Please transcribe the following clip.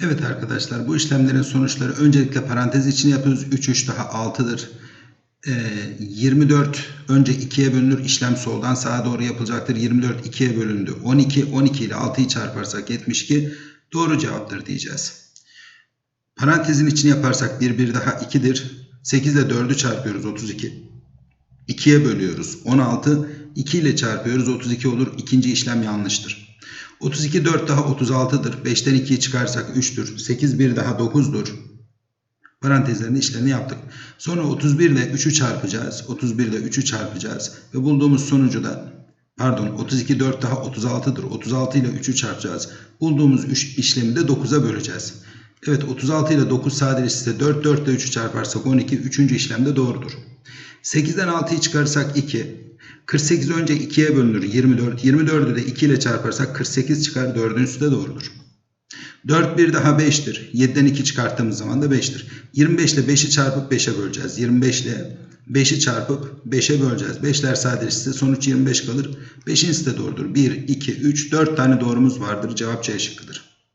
Evet arkadaşlar bu işlemlerin sonuçları öncelikle parantez için yapıyoruz. 3 3 daha 6'dır. Ee, 24 önce 2'ye bölünür. İşlem soldan sağa doğru yapılacaktır. 24 2'ye bölündü. 12 12 ile 6'yı çarparsak 72 doğru cevaptır diyeceğiz. Parantezin içini yaparsak 1 1 daha 2'dir. 8 ile 4'ü çarpıyoruz 32. 2'ye bölüyoruz 16. 2 ile çarpıyoruz 32 olur. İkinci işlem yanlıştır. 32 4 daha 36'dır. 5'ten 2'yi çıkarsak 3'tür. 8 1 daha 9'dur. Parantezlerin işlerini yaptık. Sonra 31 ile 3'ü çarpacağız. 31 ile 3'ü çarpacağız. Ve bulduğumuz sonucu da pardon 32 4 daha 36'dır. 36 ile 3'ü çarpacağız. Bulduğumuz 3 işlemi de 9'a böleceğiz. Evet 36 ile 9 sadeleşirse 4 4 ile 3'ü çarparsak 12. Üçüncü işlem de doğrudur. 8'den 6'yı çıkarsak 2. 48 önce 2'ye bölünür 24. 24'ü de 2 ile çarparsak 48 çıkar. Dördüncüsü de doğrudur. 4 bir daha 5'tir. 7'den 2 çıkarttığımız zaman da 5'tir. 25 ile 5'i çarpıp 5'e böleceğiz. 25 ile 5'i çarpıp 5'e böleceğiz. 5'ler sadeleşirse sonuç 25 kalır. 5'incisi de doğrudur. 1, 2, 3, 4 tane doğrumuz vardır. Cevap C şıkkıdır.